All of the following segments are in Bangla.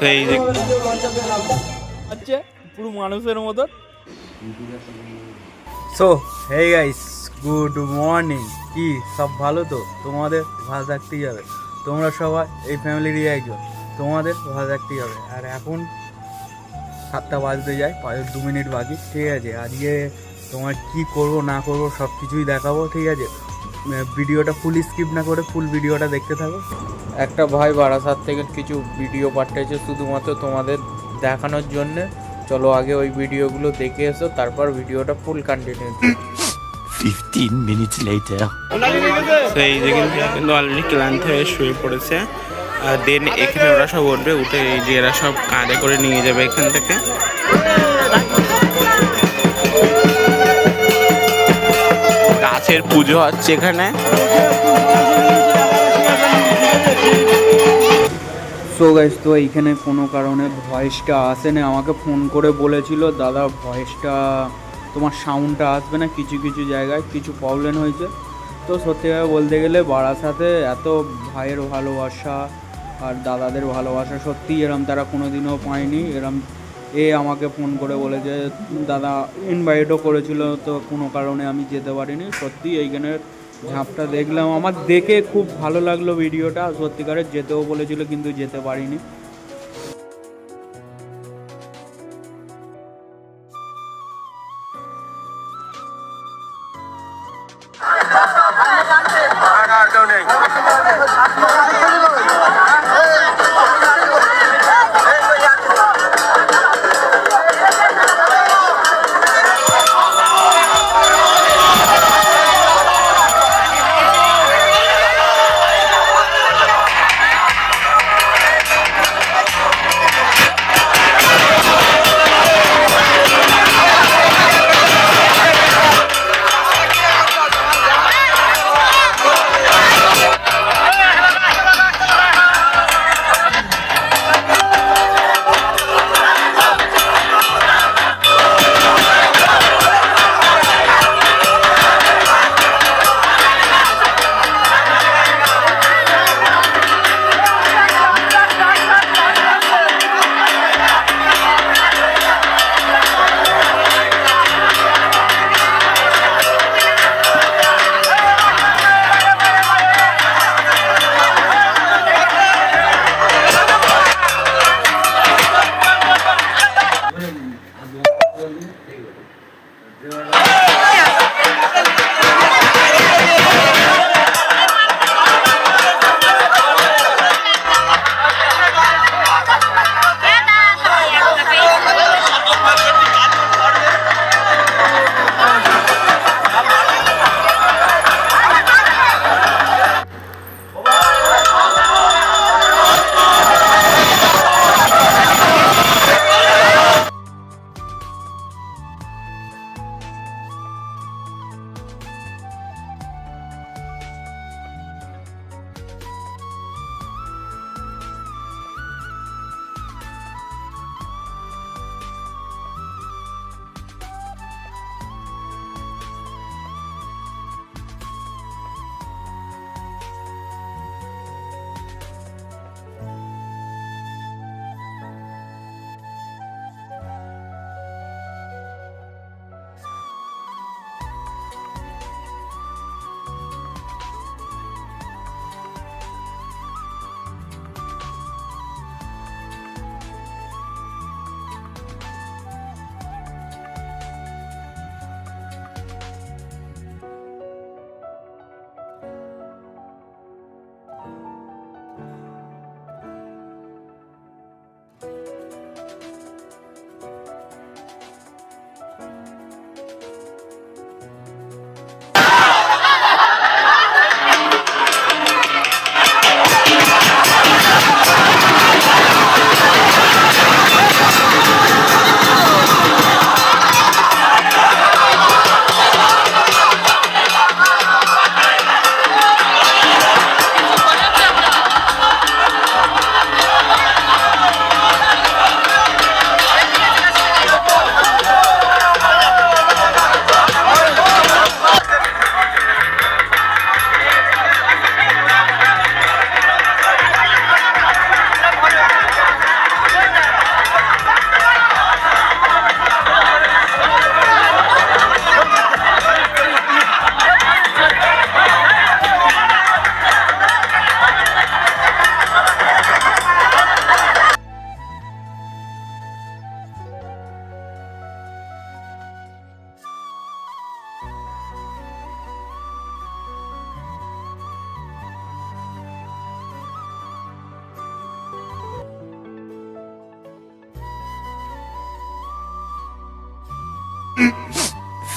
সেই যে আচ্ছা পুরো মানুষের মতো so hey guys good morning কি সব ভালো তো? তোমাদের ভালো থাকতেই যাবে তোমরা সবাই এই ফ্যামিলিরই একজন। তোমাদের ভালো থাকতেই হবে। আর এখন সাতটা বাজতে যায় পাঁচ দু মিনিট বাকি। ঠিক আছে আজকে তোমার কি করব না করব সব কিছুই দেখাবো ঠিক আছে? ভিডিওটা ফুল স্কিপ না করে ফুল ভিডিওটা দেখতে থাকো। একটা ভাই বারাসাত থেকে কিছু ভিডিও পাঠিয়েছে শুধুমাত্র তোমাদের দেখানোর জন্যে। চলো আগে ওই ভিডিওগুলো দেখে এসো তারপর ভিডিওটা ফুল কন্টিনিউ 15 minutes later. সেই কিন্তু কিন্তু অলরেডি ক্লান্ত হয়ে শুয়ে পড়েছে আর দেন এখানে ওরা সব উঠবে উঠে এই যে এরা সব কাঁধে করে নিয়ে যাবে এখান থেকে। গাছের পুজো। হচ্ছে এখানে সো গাইস তো এইখানে কোনো কারণে ভয়েসটা আসে না আমাকে ফোন করে বলেছিল দাদা ভয়েসটা তোমার সাউন্ডটা আসবে না কিছু কিছু জায়গায় কিছু প্রবলেম হয়েছে। তো সত্যিভাবে বলতে গেলে বারাসাতে এত ভাইয়ের ভালোবাসা আর দাদাদের ভালোবাসা সত্যি এরম তারা কোনো দিনও পায়নি। এরম এ আমাকে ফোন করে বলেছে দাদা ইনভাইটও করেছিল, তো কোনো কারণে আমি যেতে পারিনি। সত্যি এইখানের ঝাঁপটা দেখলাম। আমার দেখে খুব ভালো লাগল ভিডিওটা। সত্যিকারের যেতেও বলেছিল, কিন্তু যেতে পারিনি।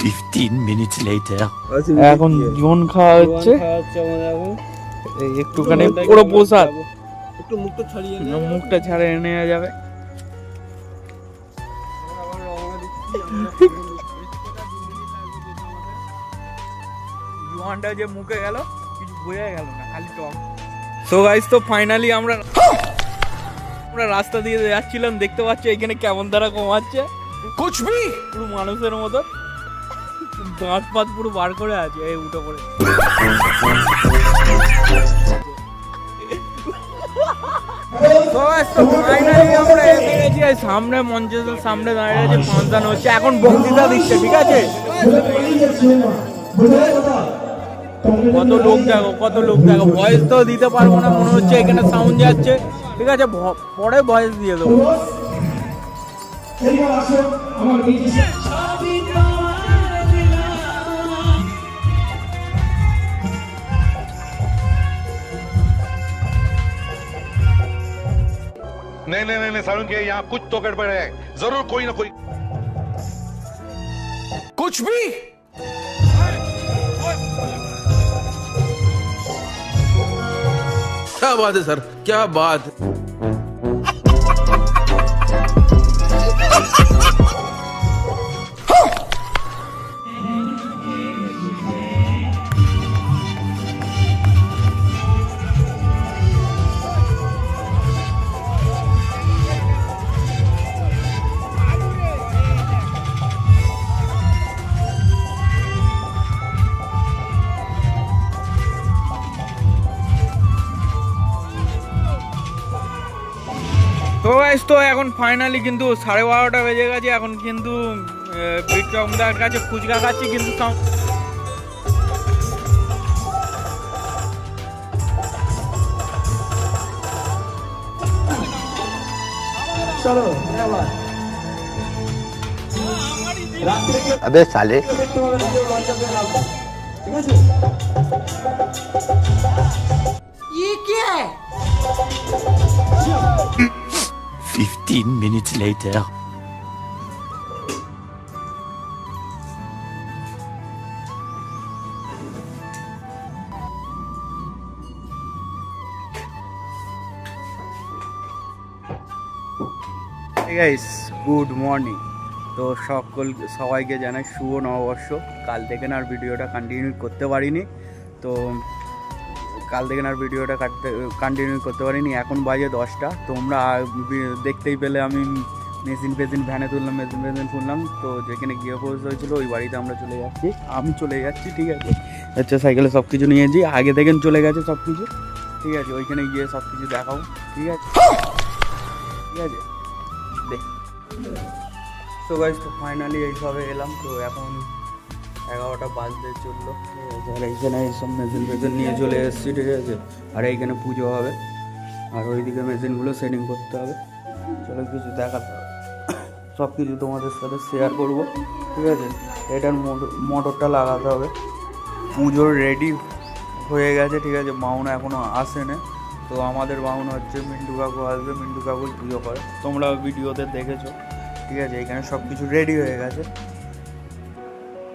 15 minutes later. এখন জোন খাওয়া হচ্ছে। একটুখানি পুরো প্রসাদ। একটু মুখটা ছাড়িয়ে মুখটা ছাড়ে নেওয়া যাবে। জোয়ানটা যে মুখে গেল কিছু বোঝা গেল না খালি টক। সো গাইস তো ফাইনালি আমরা আমরা রাস্তা দিয়ে যাচ্ছিলাম দেখতে পাচ্ছি এখানে কেমন তারা কমাচ্ছে। কুছ ভি পুরো মানুষের মতো। দাঁত পাত পুরো বার করে আছে, এই উঠে আমরা এই সামনে মঞ্চের সামনে দাঁড়িয়ে আছে ফাংশন হচ্ছে এখন বক্তৃতা দিচ্ছে, ঠিক আছে? কত লোক দেখো, কত লোক দেখো। ভয়েস তো দিতে পারব না, মনে হচ্ছে এখানে সাউন্ড যাচ্ছে। ঠিক আছে পরে ভয়েস দিয়ে দেবো। नहीं नहीं नहीं नहीं सारुण के यहाँ कुछ तो गड़बड़ है। ज़रूर कोई ना कोई कुछ भी? क्या बात है, सर? क्या बात? তো গাইস তো এখন ফাইনালি কিন্তু সাড়ে বারোটা বেজে গেছে এখন কিন্তু বিক্রমদার কাছে ফুচকা খাচ্ছি কিন্তু সাউ- अबे साले 15 minutes later. Guys good morning তো সকল, সবাইকে জানাই শুভ নববর্ষ। কাল থেকে না আর ভিডিওটা কন্টিনিউ করতে পারিনি। তো কাল থেকে আর ভিডিওটা কাটতে কন্টিনিউ করতে পারিনি। এখন বাজে দশটা। তোমরা দেখতেই পেলে আমি মেশিন ফেসিন ভ্যানে তুললাম, মেশিন ফেসিন তুললাম তো যেখানে গিয়ে পোজ হয়েছিল, ওই বাড়িতে আমরা চলে যাচ্ছি। আমি চলে যাচ্ছি, ঠিক আছে? আচ্ছা সাইকেলে সব কিছু নিয়েছি। আগে থেকে চলে গেছে সব কিছু ঠিক আছে, ওইখানে গিয়ে সব কিছু দেখাবো। ঠিক আছে? ঠিক আছে? দেখ তো গাইজ তো ফাইনালি এইভাবে এলাম। তো এখন এগারোটা বাজতে চলল। ঠিক আর এইখানে এইসব মেশিন ফেশিন নিয়ে চলে এসেছি, ঠিক আছে। আর এইখানে পুজো হবে। আর ওইদিকে মেশিনগুলো সেটিং করতে হবে। চলো কিছু দেখাতে হবে। সব কিছু তোমাদের সাথে শেয়ার করব, ঠিক আছে? এটার মোটরটা লাগাতে হবে। পুজোর রেডি হয়ে গেছে, ঠিক আছে? বাউন এখনও আসেনি। তো আমাদের বাউন হচ্ছে, মিন্টু কাকু আসবে, মিন্টু কাকুই পুজো করে। তোমরা ভিডিওতে দেখেছ, ঠিক আছে? এখানে সব কিছু রেডি হয়ে গেছে।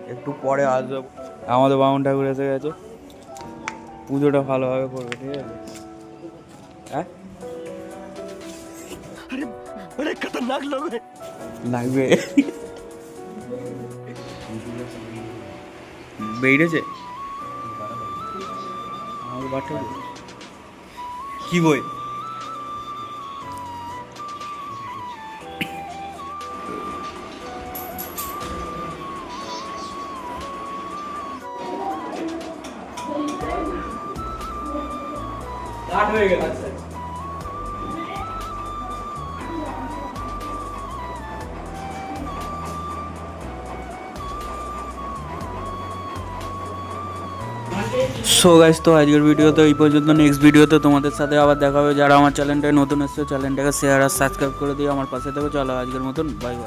একটু পরে আসবে। আমাদের বাউন ঠাকুর এসে গেছে। পুজোটা ভালোভাবে করবে ঠিক আছে? হ্যাঁ? লাগবে। পাঠাবে কি বই? হয়ে গেছে সো গাইস তো আজকের ভিডিও তো এই পর্যন্ত। নেক্সট ভিডিওতে তোমাদের সাথে আবার দেখা হবে। যারা আমার চ্যানেলটায় নতুন এসছে চ্যানেলটাকে শেয়ার আর সাবস্ক্রাইব করে দিয়ে আমার পাশে থেকে। চলো আজকের মতন। Bye bye